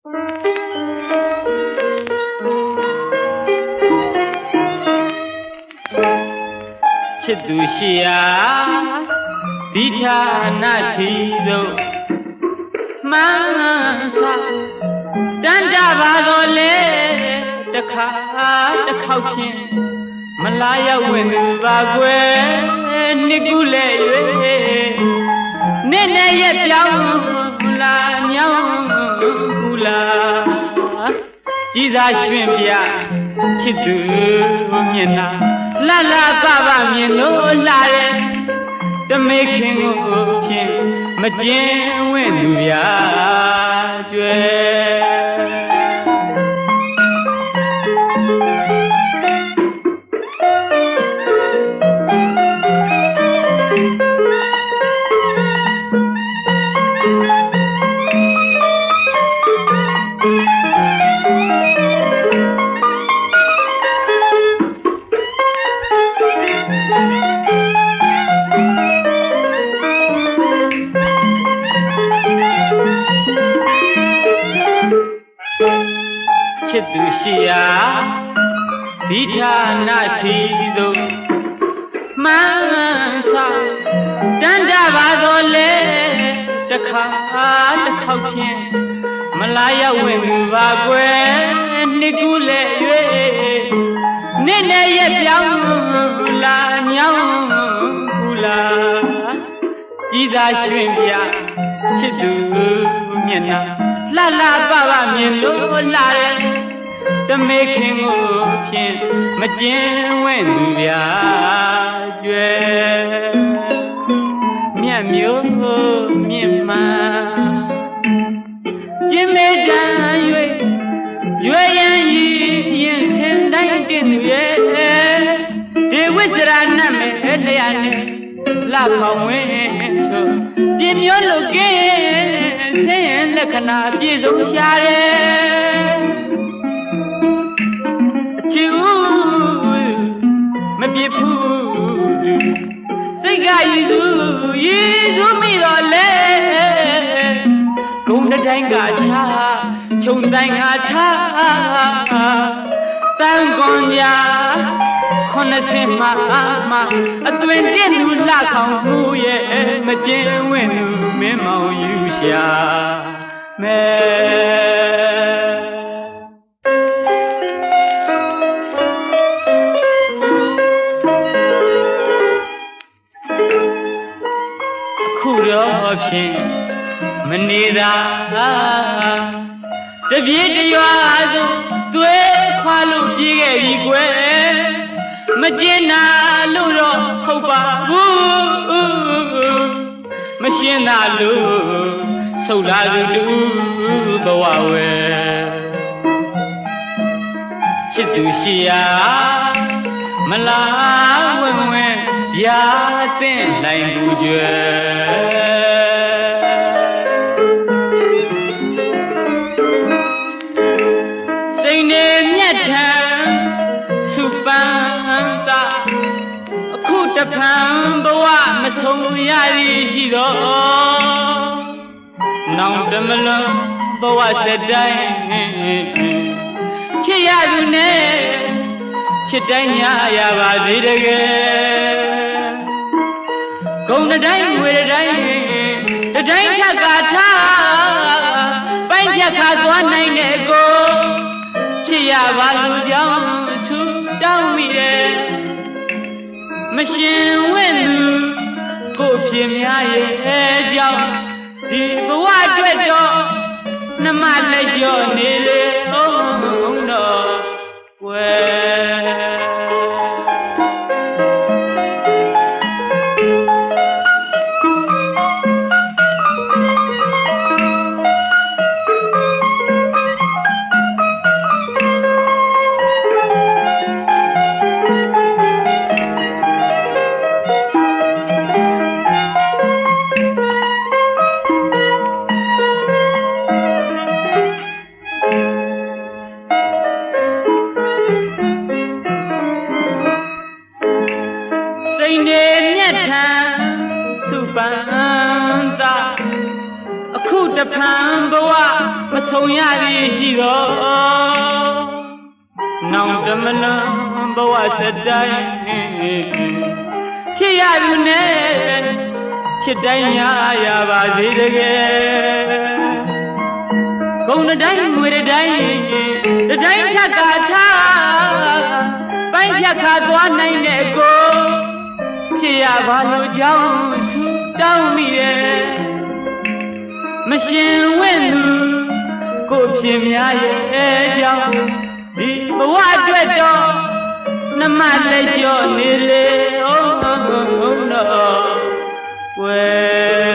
ချစ်သူရှိရာဒီဌာနချီသို့မှန်စာတန်ကြပါတော့လေတခါတစ်ခေါက်ဖြင့်မလာရောက်ဝင်သူပါကွယ်နှစ်ခုလဲ၍နေ့နဲ့ရက်ပြောင်းလာညောင်းကူ လာကြည်သာရွှင်ပြချစ်သူမျက်နှာလှလှပပမြင်လို့လာတဲ့တမေခင်ကိုဖြင့်မကျင်ဝင့်သူ ချစ်သူရှိရာဒီဌာနစီသို့မှန်စာတန်ကြပါတော့လေတခါတစ်ခေါက်ဖြင့်မလာရောက်ဝင်သူပါကွယ်နှစ်ခုလဲ၍နေ့နဲ့ရက်ပြောင်းလာညောင်းကူလာကြည်သာရွှင်ပြချစ်သူမျက်နှာလှလှပပမြင်လို့လာတဲ့ တမေခင်ကိုဖြင့်မကျင်ဝဲ့သူဗျာကျွဲမြတ်မျိုးမြင့်မှန်ကျင်းမေတ္တာ၍ရွယ်ရန်ဤရင်စင်တိုင်းတင်သူရဲ့ဒီဝိစရာနတ်မဲ့လျာနဲ့လခေါင်ဝင်းချို့ပြင်းမျိုးလုကင်းဆင်းရင်လက္ခဏာပြည့်စုံရှာတယ် စိတ်ကရည်သူရည်သူမိတော့လေဂုံတစ်တိုင်းကချာခြုံတိုင်းကထားတန်ကွန်ညာခုနှစ်စင်မှာမအသွင်တင့်လူလှခေါင်မှုရဲ့မကျင်ဝင့်သူမင်းမောင်ယူရှာမဲ အခုတော့ဖြင့်မနေတာတပြေးတရွာသို့သွေးခွာလို့ပြေးခဲ့ပြီကွယ်မကျင်နာလို့တော့ဟုတ်ပါဘူးမရှင်းတာလို့ဆုတ်လာသူတူဘဝဝဲချစ်သူရှိရာမလားဝင်ဝင်ပြာတဲ့နိုင်လူကျွဲစိ တဖန်ဘဝမဆုံးရည်ရှိတော့နောင်တမလွန်ဘဝစတိုင်းချစ်ရသူနဲ့ချစ်တိုင်းညာရပါစေတကယ်ဂုံတစ်တိုင်းငွေတစ်တိုင်းတစ်တိုင်းဖြတ်ကာထားပိုင်းဖြတ်ခါသွားနိုင်တဲ့ကိုဖြစ်ရပါလို့ကြောင်း ရှင်ဝင့်သူကိုဖြစ်များရဲ့ကြောင့်ဒီဘဝအတွက်တော့နှမလက်လျှော့နေလေအောင်တော့ွယ် စိတ်နေမြတ်ထံစုပန်းတာအခုတဖန်ဘဝမဆုံးရသည်ရှိသောနောင်တမလံဘဝစတိုင်းချစ်ရသူနဲ့ချစ်တိုင်းရရပါစေတကယ်ကုန်းတစ်တိုင်းငွေတစ်တိုင်းတစ်တိုင်းဖြတ်ကာထားပိုင်းဖြတ်ခါသွားနိုင်တဲ့ကို ဖြစ်ရပါလို့ကြောင်းဆူတောင်းမိရဲ့မရှင်ဝင့်သူကိုဖြစ်များရဲ့ကြောင်းဒီဘဝအတွက်တော့နှမလက်လျှော့နေလေအောင်တော့ဝဲ